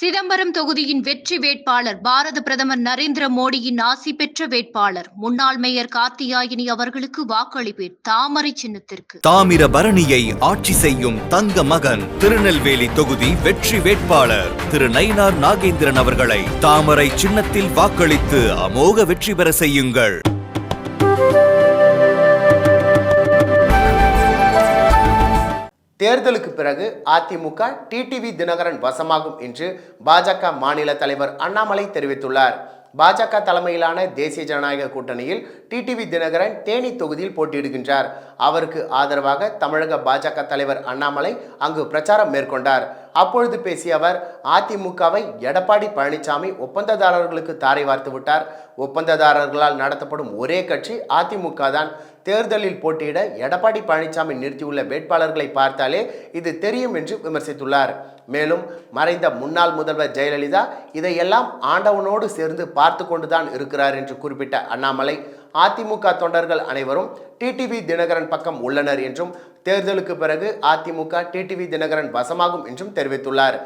சிதம்பரம் தொகுதியின் வெற்றி வேட்பாளர் பாரத பிரதமர் நரேந்திர மோடியின் ஆசி பெற்ற வேட்பாளர். முன்னாள் மேயர் கார்த்தியாயினி அவர்களுக்கு வாக்களிப்பேன் தாமரை சின்னத்திற்கு. தாமிரபரணியை ஆட்சி செய்யும் தங்க மகன் திருநெல்வேலி தொகுதி வெற்றி வேட்பாளர். திரு நயினார் நாகேந்திரன் அவர்களை தாமரை சின்னத்தில் வாக்களித்து அமோக வெற்றி பெற செய்யுங்கள். தேர்தலுக்கு பிறகு அதிமுக டிடிவி தினகரன் வசமாகும் என்று பாஜக மாநில தலைவர் அண்ணாமலை தெரிவித்துள்ளார். பாஜக தலைமையிலான தேசிய ஜனநாயக கூட்டணியில் டிடிவி தினகரன் தேனி தொகுதியில் போட்டியிடுகின்றார். அவருக்கு ஆதரவாக தமிழக பாஜக தலைவர் அண்ணாமலை அங்கு பிரச்சாரம் மேற்கொண்டார். அப்பொழுது பேசிய அவர் அதிமுகவை எடப்பாடி பழனிசாமி ஒப்பந்ததாரர்களுக்கு தாரை வார்த்து விட்டார். ஒப்பந்ததாரர்களால் நடத்தப்படும் ஒரே கட்சி அதிமுக தான். தேர்தலில் போட்டியிட எடப்பாடி பழனிசாமி நிறுத்தியுள்ள வேட்பாளர்களை பார்த்தாலே இது தெரியும் என்று விமர்சித்துள்ளார். மேலும் மறைந்த முன்னாள் முதல்வர் ஜெயலலிதா இதையெல்லாம் ஆண்டவனோடு சேர்ந்து பார்த்து கொண்டுதான் இருக்கிறார் என்று குறிப்பிட்ட அண்ணாமலை அதிமுக தொண்டர்கள் அனைவரும் டிடிவி தினகரன் பக்கம் உள்ளனர் என்றும் தேர்தலுக்கு பிறகு அதிமுக டிடிவி தினகரன் வசமாகும் என்றும் தெரிவித்துள்ளார்.